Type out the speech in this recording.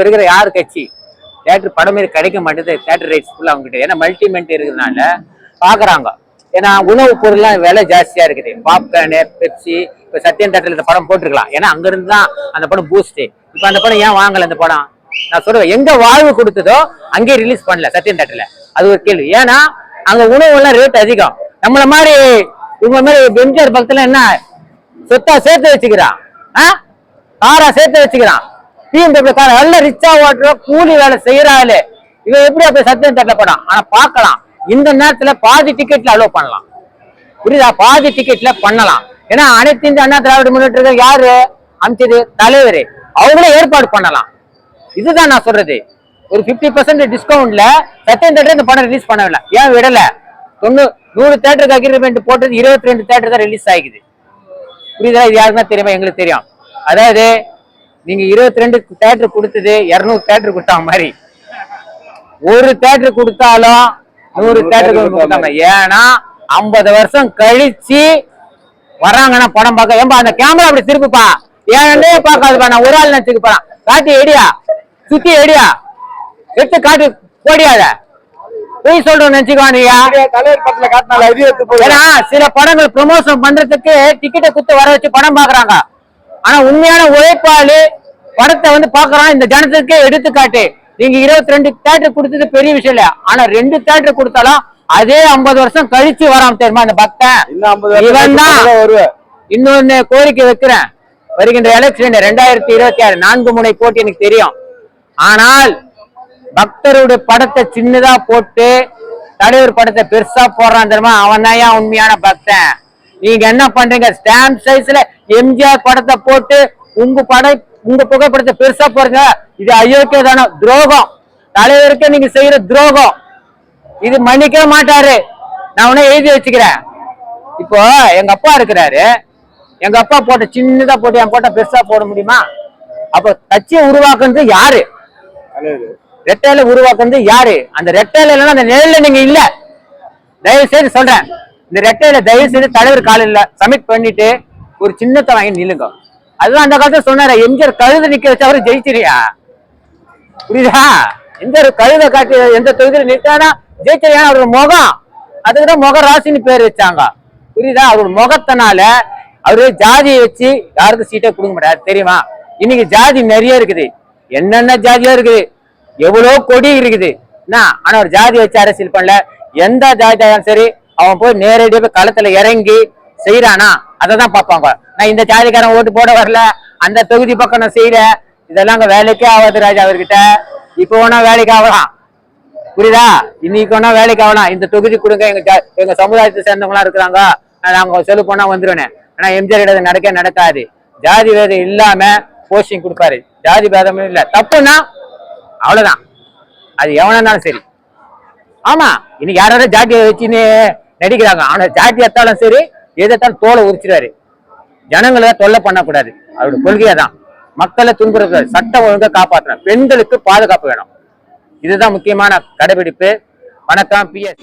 இப்போ இருக்கிற யார் கட்சி? தேட்டர் படம் கிடைக்க மாட்டேது தேட்டர் ரைட்ஸ் ஃபுல்லா அவங்ககிட்ட. ஏன்னா மல்டிமெண்ட் இருக்கிறதுனால பாக்குறாங்க. ஏன்னா உணவு பொருள்லாம் விலை ஜாஸ்தியா இருக்குது. பாப்கார்னு பெப்சி இப்போ சத்யன் தேட்டரில் இந்த படம் போட்டிருக்கலாம். ஏன்னா அங்க இருந்து தான் அந்த படம் பூஸ்ட்டு இப்ப அந்த படம் ஏன் வாங்கல அந்த படம்? நான் சொல்றேன் எங்க வாழ்வு கொடுத்ததோ அங்கேயே ரிலீஸ் பண்ணல சத்யன் தேட்டரில் அது ஒரு கேள்வி. ஏன்னா அங்க உணவு எல்லாம் ரேட் அதிகம். நம்மள மாதிரி இவங்க மாதிரி எம்ஜிஆர் பக்கத்துல என்ன? சொத்தா சேர்த்து வச்சுக்கிறான். ஆ? காரா சேர்த்து வச்சுக்கிறான். பிஎம்டபிள்யூ நல்ல ரிச்சா ஓட்டுற கூலி வேலை செய்யறாளு இவன் எப்படி அப்படி சத்தியம் தட்ட ஆனா பார்க்கலாம். இந்த நேரத்துல பாதி டிக்கெட்ல அலோவ் பண்ணலாம். புரியுதா? பாதி டிக்கெட்ல பண்ணலாம். ஏன்னா அனைத்து இந்த அண்ணா திராவிட முன்னேற்ற யாரு? அமைச்சது தலைவர். அவங்களே ஏற்பாடு பண்ணலாம். இதுதான் நான் சொல்றது. ஒரு 50% பர்சன்ட் டிஸ்கவுண்ட்ல சத்தியம் தேட்டர் இந்த படம் ரிலீஸ் பண்ணவில்லை ஏன் விடல? தொண்ணூறு நூறு தேட்டருக்கு அக்ரிமெண்ட் போட்டது இருபத்தி ரெண்டு தேட்டர் தான் ரிலீஸ் ஆகிக்குது புரியுதா? இது யாருக்குன்னா தெரியுமா? எங்களுக்கு தெரியும். அதாவது நீங்க இருபத்தி ரெண்டு தேட்டர் கொடுத்தது இருநூறு தேட்டர் கொடுத்தாங்க மாதிரி. ஒரு தேட்டர் கொடுத்தாலும் நூறு தேட்டர் கொடுத்தாங்க ஏன்னா ஐம்பது வருஷம் கழிச்சு வர்றாங்கன்னா படம் பார்க்க ஏன்பா அந்த கேமரா அப்படி திருப்புப்பா. ஏன்னே பார்க்காதுப்பா நான் ஒரு ஆள் நினைச்சுக்கு போறான். காட்டி எடியா. சுத்தி எடியா. எடுத்து காட்டி போடியாத. பொய் சொல்றோம் நினைச்சுக்குவானியா சில படங்கள் ப்ரொமோஷன் பண்றதுக்கு டிக்கெட்டை குத்து வர வச்சு படம் பாக்குறாங்க ஆனா உண்மையான உழைப்பாளி படத்தை வந்து பாக்குறான் இந்த ஜனத்துக்கே எடுத்துக்காட்டு. நீங்க இருபத்தி ரெண்டு தேட்டர் கொடுத்தது பெரிய விஷயம் இல்ல ஆனா ரெண்டு தேட்டர் கொடுத்தாலும் அதே ஐம்பது வருஷம் கழிச்சு வராம தெரியுமா அந்த பக்தன்? இவன் தான். இன்னொன்னு கோரிக்கை வைக்கிறேன். வருகின்ற எலெக்ஷன் ரெண்டாயிரத்தி இருபத்தி ஆறு நான்கு முனை போட்டி எனக்கு தெரியும். ஆனால் பக்தருடைய படத்தை சின்னதா போட்டு தலைவர் படத்தை பெருசா போடுறான் தெரியுமா? அவன் தான் உண்மையான பக்தன்? நீங்க என்ன பண்றீங்க? ஸ்டாம்ப் சைஸ்ல எம்ஜிஆர் படத்தை போட்டு உங்க படம் உங்க புகைப்படத்தை பெருசா போறீங்க இது அயோக்கியதான துரோகம். தலைவருக்கே நீங்க செய்யற துரோகம். இது மன்னிக்கவே மாட்டாரு. நான் உடனே எழுதி வச்சுக்கிறேன். இப்போ எங்க அப்பா இருக்கிறாரு. எங்க அப்பா போட்ட சின்னதா போட்டு என் போட்ட பெருசா போட முடியுமா? அப்போ கட்சியை உருவாக்குறது யாரு? ரெட்டையில உருவாக்குறது யாரு? அந்த ரெட்டையில இல்லைன்னா அந்த நிழல்ல நீங்க இல்ல. தயவு செய்து சொல்றேன். இந்த ரெட்டையில தயவு செய்து தலைவர் காலையில் சமிட் பண்ணிட்டு ஒரு சின்னத்தை வாங்கி நில்லுங்க. அதுதான் அந்த காலத்துல சொன்னாரு எம்ஜிஆர் கழுத நிக்க வச்சு அவரு ஜெயிச்சிரியா புரியுதா? எந்த ஒரு கழுத காட்டி எந்த தொகுதியில நிற்கானா? ஜெயிச்சிரியா அவரோட முகம். அதுக்குதான் முக ராசின்னு பேர் வச்சாங்க. புரியுதா? அவரோட முகத்தினால அவரு ஜாதியை வச்சு யாருக்கும் சீட்டை கொடுக்க மாட்டாரு தெரியுமா? இன்னைக்கு ஜாதி நிறைய இருக்குது. என்னென்ன ஜாதியா இருக்குது? எவ்வளவு கொடி இருக்குது. என்ன? ஆனா ஒரு ஜாதி வச்சு அரசியல் பண்ணல. எந்த ஜாதியாலும் சரி அவன் போய் நேரடியாக போய் களத்துல இறங்கி செய்யறானா அதை தான் பார்ப்பாங்க. நான் இந்த ஜாதிக்காரன் ஓட்டு போட வரல. அந்த தொகுதி பக்கம் நான் செய்யறேன் இதெல்லாம் அங்க வேலைக்கே ஆகாது ராஜா அவர்கிட்ட. இப்போ வேணா வேலைக்கு ஆகலாம். புரியுதா? இன்னைக்கு வேணா வேலைக்கு ஆகலாம். இந்த தொகுதி கொடுங்க. எங்க ஜா- எங்க சமுதாயத்தை சேர்ந்தவங்களா இருக்கிறாங்க. நான் நாங்க செலவு பண்ணா வந்துருவேனே. ஆனா எம்ஜிஆர் இடத்துல நடக்க நடக்காது. ஜாதி வேதம் இல்லாம போஸ்டிங் கொடுப்பாரு. ஜாதி பேதமும் இல்ல. தப்புன்னா அவ்வளவுதான். அது எவனா இருந்தாலும் சரி. ஆமா. இன்னைக்கு யாராவது ஜாதியை வச்சுன்னு நடிக்கிறாங்க. ஆனா ஜாதி எத்தாலும் சரி எதைத்தாலும் தோலை உரிச்சிடாரு ஜனங்களை தொல்லை பண்ணக்கூடாது. அவரோட கொள்கையை தான் மக்களை துன்புறக்கூடாது சட்டம் ஒழுங்காக காப்பாற்றணும். பெண்களுக்கு பாதுகாப்பு வேணும். இதுதான் முக்கியமான கடைபிடிப்பு. வணக்கம் பிஎஸ்